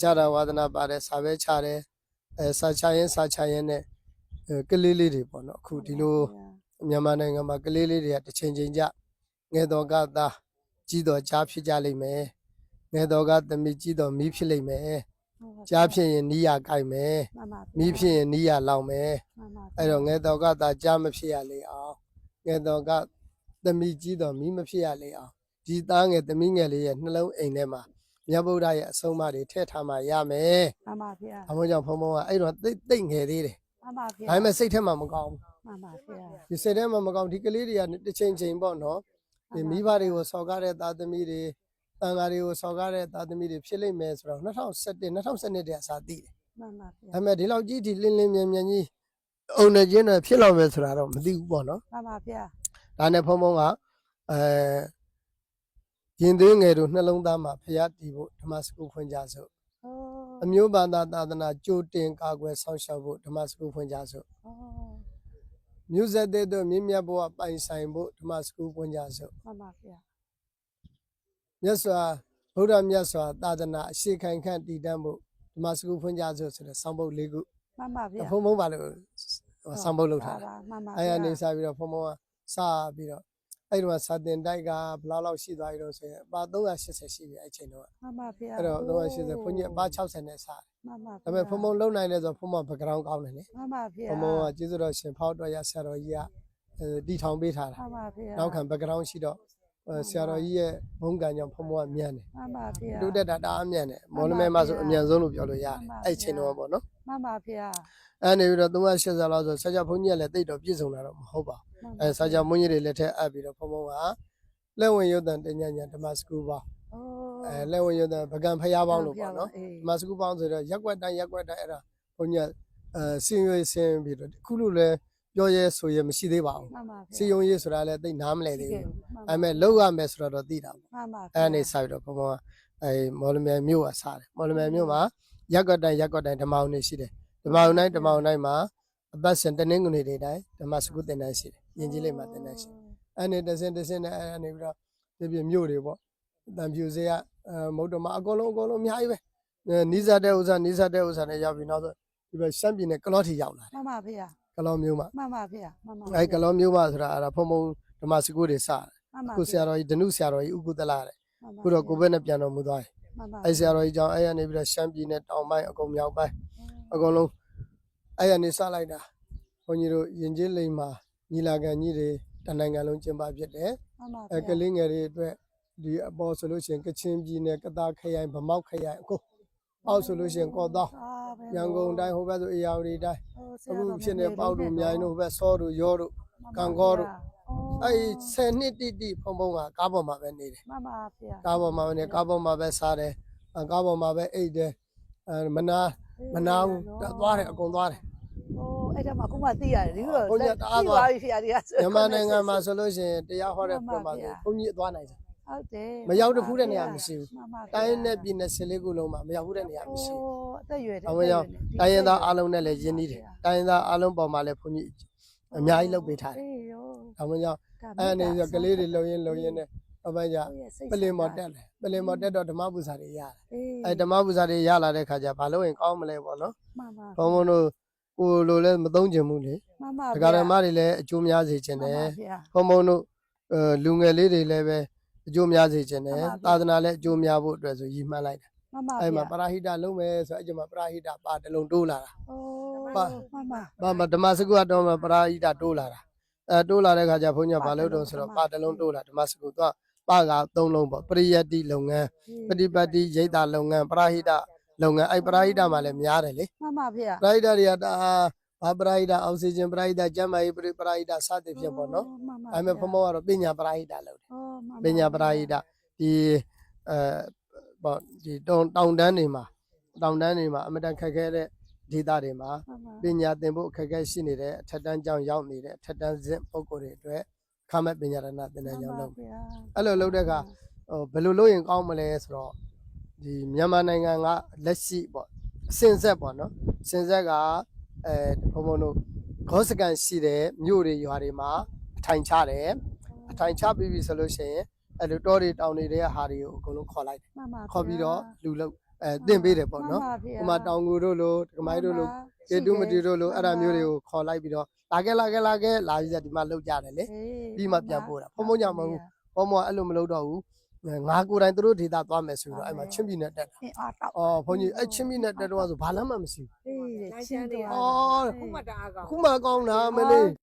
ချတာဝါသနာပါတယ်စာပဲချတယ်အဲစာချရင်စာချရင်နဲ့အဲကလေးလေးတွေပေါ့နော်အခုဒီလိုမြန်မာနိုင်ငံမှာကလေးလေးတွေကတစ်ချိန်ချိန်ကြငယ်တော်ကသားကြီးတော်ကြားဖြစ်ကြလိမ့်မယ်ငယ်တော်ကသမီးကြီးတော်မီးဖြစ်လိမ့်မယ်ကြားဖြစ်ရင်နီးရကြိုက်မယ်မှန်ပါမီးဖြစ်ရင်နီးရလောင်မယ်မှန်ပါအဲ့တော့ငယ်တော်ကသားကြားမဖြစ်ရလေအောင်ငယ်တော်ကသမီးကြီးတော်မီးမဖြစ်ရလေအောင်ဒီသားငယ်သမီးငယ်လေးရဲ့နှလုံးအိမ်ထဲမှာ မြတ်ဗုဒ္ဓရဲ့အဆုံးအမတွေထည့်ထားမှရမယ်မှန်ပါဗျာအမိုးကြောင့်ဖုံဖုံကအဲ့တော့တိတ်တိတ်ငယ်သေးတယ်မှန်ပါဗျာဒါပေမဲ့စိတ်ထဲမှာမကောင်းဘူးမှန်ပါဗျာဒီစိတ်ထဲမှာမကောင်းဒီကလေးတွေကတစ်ချိန်ချိန်ပေါ့နော်ဒီမိဘတွေကိုစော်ကားတဲ့သားသမီးတွေတန်ဃာတွေကိုစော်ကားတဲ့သားသမီးတွေဖြစ်လိမ့်မယ်ဆိုတော့2017 2012တည်းအစားသိတယ်မှန်ပါဗျာဒါပေမဲ့ဒီလောက်ကြီးဒီလင်းလင်းမြန်မြန်ကြီးအုံနေချင်းတွေဖြစ်လောက်မယ်ဆိုတာတော့မသိဘူးပေါ့နော်မှန်ပါဗျာဒါနဲ့ဖုံဖုံကအဲ ရင်သွေးငယ်တို့နှလုံးသားမှာဖျားတည်ဖို့ဓမ္မစကူဖွင့်ကြစို့ဟောအမျိုးဘာသာသာသနာကြိုတင်ကာကွယ်ဆောင်ရှောက်ဖို့ဓမ္မစကူဖွင့်ကြစို့ဟောမြို့ဆက်တဲ့တို့မြင့်မြတ်ဘဝပိုင်ဆိုင်ဖို့ဓမ္မစကူပွင့်ကြစို့မှန်ပါဗျာမြတ်စွာဗုဒ္ဓမြတ်စွာသာသနာအရှိခိုင်ခန့်တည်တံ့ဖို့ဓမ္မစကူဖွင့်ကြစို့ဆိုတဲ့ဆောင်းပုဒ်လေးခုမှန်ပါဗျာဖုံဖုံပါလို့ဆောင်းပုဒ်လုပ်ထားတာမှန်ပါအဲရနေစပြီးတော့ဖုံဖုံကစပြီးတော့ အဲ့ဒီမှာစာတင်တိုက်ကဘယ်လောက်လောက်ရှိသွားပြီတော့ဆိုရင်အပါ380ရှိပြီအဲ့ချိန်တော့မှန်ပါဗျာအဲ့တော့380ဘုန်းကြီးအပါ60နဲ့စားမှန်ပါတယ်ဒါပေမဲ့ဖုံဖုံလုံနိုင်တယ်ဆိုဖုံဖုံဘက်ဂရောင်းကောင်းတယ်လေမှန်ပါဗျာဖုံဖုံကကျေးဇူးတော်ရှင်ဖောက်တော်ရဆရာတော်ကြီးကအဲတီထောင်ပေးထားတာမှန်ပါဗျာနောက်ခံ background ရှိတော့အဲ ဆရာတော်ကြီးရဲ့ဘုံကံကြောင့်ဖုံဖုံကမြန်တယ်မှန်ပါဗျာတိုးတက်တာတအားမြန်တယ်မော်လမဲမှာဆိုအမြန်ဆုံးလို့ပြောလို့ရတယ်အဲ့ချိန်တော့ပေါ့နော်မှန်ပါဗျာအဲ့နေပြီးတော့380လောက်ဆိုဆရာဘုန်းကြီးကလည်းတိတ်တော့ပြည့်စုံတာတော့မဟုတ်ပါဘူးအဲဆရာဘုန်းကြီးတွေလက်ထက်အပ်ပြီးတော့ဖုံဖုံကလက်ဝင်ရုပ်တန်တင်ညာညာဓမ္မစကူပေါင်းဟောအဲလက်ဝင်ရုပ်တန်ပကံဖျားပေါင်းလို့ပေါ့နော်အေးဓမ္မစကူပေါင်းဆိုတော့ရက်ွက်တိုင်းရက်ွက်တိုင်းအဲ့ဒါဘုန်းကြီးကအဲစင်ရွေးစင်ပြီးတော့ခုလိုလဲ ပြောရဲဆိုရဲမရှိသေးပါဘူးမှန်ပါဗျာစီယုံရေးဆိုတာလည်းသိနားမလဲသေးဘူးမှန်အဲ့မဲ့လောက်ရမယ်ဆိုတော့တော့သိတာပေါ့မှန်ပါအဲ့အနေစားပြီးတော့ဘုံဘုံကအဲမော်လမြိုင်မြို့ကစားတယ်မော်လမြိုင်မြို့မှာရက်ကွက်တိုင်းရက်ကွက်တိုင်းဓမ္မအောင်နေရှိတယ်ဓမ္မအောင်တိုင်းဓမ္မအောင်တိုင်းမှာအပတ်စဉ်တနင်္ဂနွေတွေတိုင်းဓမ္မစကုသင်တန်းရှိတယ်ယဉ်ကျေးလေးမှာသင်တန်းရှိတယ်အဲ့နေတစ်စင်တစ်စင်နဲ့အဲ့အနေပြီးတော့ပြပြမြို့တွေပေါ့တန်ဖြူစေကအဲမုတ်တမအကုန်လုံးအကုန်လုံးအများကြီးပဲအဲနီးစပ်တဲ့ဥစ္စာနီးစပ်တဲ့ဥစ္စာနဲ့ရောက်ပြီးနောက်ဆိုဒီဘက်ရှမ်းပြည်နယ်ကလော့ထီရောက်လာတယ်မှန်ပါဗျာ ကလော့မြို့မှာမှန်ပါဗျာမှန်ပါအဲကလော့မြို့မှာဆိုတာအဲ့ဒါဖုံဖုံဓမ္မစကုတွေစတယ်မှန်ပါခုဆရာတော်ကြီးဒနုဆရာတော်ကြီးဥက္ကုသလာတဲ့ခုတော့ကိုဘက်နဲ့ပြန်တော်မူသွားတယ်မှန်ပါအဲဆရာတော်ကြီးကြောင့်အဲ့ရနေပြီးတော့ရှမ်းပြည်နယ်တောင်ပိုင်းအကုန်မြောက်ပိုင်းအကုန်လုံးအဲ့ရနေစလိုက်တာဘုန်းကြီးတို့ယဉ်ကျေးလိမ်မှာညီလာခံကြီးတွေတနိုင်ငံလုံးကျင်းပဖြစ်တယ်မှန်ပါအဲကလေးငယ်တွေအတွက်ဒီအပေါ်ဆိုလို့ရှိရင်ကချင်ပြည်နယ်ကတားခရိုင်ဗမောက်ခရိုင်အကုန်အောက်ဆိုလို့ရှိရင်ကော့တောင်းရန်ကုန်တိုင်းဟိုဘက်ဆိုအေရဝတီတိုင်း အခုဖြစ်နေပေါက်တို့မြိုင်တို့ဟိုဘက်စောတို့ရောတို့အဲ့ဆယ်နှစ်တိတိဖုံဖုံကကားပေါ်မှာပဲနေတယ်မှန်ပါဗျာကားပေါ်မှာပဲနေကားပေါ်မှာပဲစားတယ်အဲကားပေါ်မှာပဲအိတ်တယ်အဲမနာမနာဘူးတသွားတယ်အကုန်သွားတယ်ဟိုအဲ့ဒါမှအခုမှသိရတယ်ဒီလိုဘုန်းကြီးကတအားသွားပြီဖျားဒီကမြန်မာနိုင်ငံမှာဆိုလို့ရှိရင်တရားဟောတဲ့ပုံမှာဆိုဘုန်းကြီးအသွားနိုင်တယ် ဟုတ်တယ်မရောက်တဖူးတဲ့နေရာမရှိဘူးမှန်ပါဗျာတိုင်းနဲ့ပြည်နယ်14ခုလုံးမှာမရောက်ဘူးတဲ့နေရာမရှိဘူးဟိုအသက်ရွယ်တယ်အမကြောင့်တိုင်းရင်းသားအားလုံးနဲ့လည်းယဉ်နီးတယ်တိုင်းရင်းသားအားလုံးပေါ်မှာလည်းဘုန်းကြီးအများကြီးလုပ်ပေးထားတယ်အေးရောအမကြောင့်အဲ့အနေဆိုကလေးတွေလုံရင်လုံရင်နဲ့အပိုင်းကြပလင်မော်တက်တယ်ပလင်မော်တက်တော့ဓမ္မပူဇာတွေရတယ်အေးအဲဓမ္မပူဇာတွေရလာတဲ့ခါကျဘာလို့ရင်ကောင်းမလဲပေါ့နော်မှန်ပါဘုံဘုံတို့ကိုလိုလည်းမသုံးကျင်ဘူးလေမှန်ပါဒကာဓမ္မတွေလည်းအကျိုးများစေခြင်းတယ်ဗျာဘုံဘုံတို့အဲလူငယ်လေးတွေလည်းပဲ အကျိုးများစေခြင်းတယ်မှန်ပါဗျာသာသနာလည်းအကျိုးများဖို့အတွက်ဆိုရည်မှန်းလိုက်တာမှန်ပါအဲ့မှာဗျာပရာဟိတလုံးမယ်ဆိုအဲ့ကျမှပရာဟိတပါတစ်လုံးတိုးလာတာဟိုပါမှန်ပါဘာမဓမ္မစကုကတော့မှပရာဟိတတိုးလာတာအဲတိုးလာတဲ့ခါကျဘုန်းကြီးကဘာလို့တုံးဆိုတော့ပါတစ်လုံးတိုးလာဓမ္မစကုတော့ပါကသုံးလုံးပေါ့ပရိယတ္တိလုပ်ငန်းပฏิပတ်တိရိတ်တာလုပ်ငန်းပရာဟိတလုပ်ငန်းအဲ့ပရာဟိတမှာလည်းများတယ်လေမှန်ပါဗျာပရာဟိတတွေကဒါဘာပရာဟိတအောက်ဆီဂျင်ပရာဟိတကျန်းမာရေးပရိပရာဟိတစသဖြင့်ပေါ့နော်မှန်ပါဒါပေမဲ့ဖမောကတော့ပညာပရာဟိတလုပ်တယ်ဟောမှန် ပညာပရာဟိတဒီအဲပေါ့ဒီတောင်တောင်တန်းတွေမှာတောင်တန်းတွေမှာအမတန်ခက်ခဲတဲ့ဒေသတွေမှာမှန်ပါပညာသင်ဖို့အခက်အခဲရှိနေတဲ့အထက်တန်းကျောင်းရောက်နေတဲ့အထက်တန်းစစ်ပုဂ္ဂိုလ်တွေအတွက်ခမက်ပညာရဏသင်တန်းကျောင်းလုပ်မယ်ဗျာအဲ့လိုလုပ်တဲ့အခါဟိုဘယ်လိုလုပ်ရင်ကောင်းမလဲဆိုတော့ဒီမြန်မာနိုင်ငံကလက်ရှိပေါ့အစင်ဆက်ပေါ့နော်အစင်ဆက်ကအဲဘုံဘုံတို့ဂောစကန်ရှိတဲ့မြို့တွေရွာတွေမှာအထိုင်ချတယ် အထိုင်ချပြီးပြီဆိုလို့ရှိရင်အဲ့လိုတောတွေတောင်တွေတဲ့ဟာတွေကိုအကုန်လုံးခေါ်လိုက်တယ်မှန်ပါခေါ်ပြီးတော့လူလုပ်အဲသင်ပေးတယ်ပေါ့နော်မှန်ပါဗျာဟိုမှာတောင်ကူတို့လိုဒကမိုင်းတို့လိုကေတူမတီတို့လိုအဲ့ဒါမျိုးတွေကိုခေါ်လိုက်ပြီးတော့လာခဲ့လာခဲ့လာခဲ့လာပြီးတော့ဒီမှာလောက်ကြတယ်လေပြီးမှပြန်ပို့တာဖုံဖုံညမဟုတ်ဘူးဟောမောအဲ့လိုမလုပ်တော့ဘူးငါကိုယ်တိုင်သူတို့ဒေတာသွားမယ်ဆိုတော့အဲ့မှာချင်းပြည်နယ်တက်တာအင်းအားတော့အော်ဘုန်းကြီးအဲ့ချင်းပြည်နယ်တက်တော့ဆိုဘာလမ်းမှမရှိအေးတဲ့ချင်းတော့ဘူးအော်ခုမှတအားကောင်းခုမှကောင်းတာမလေး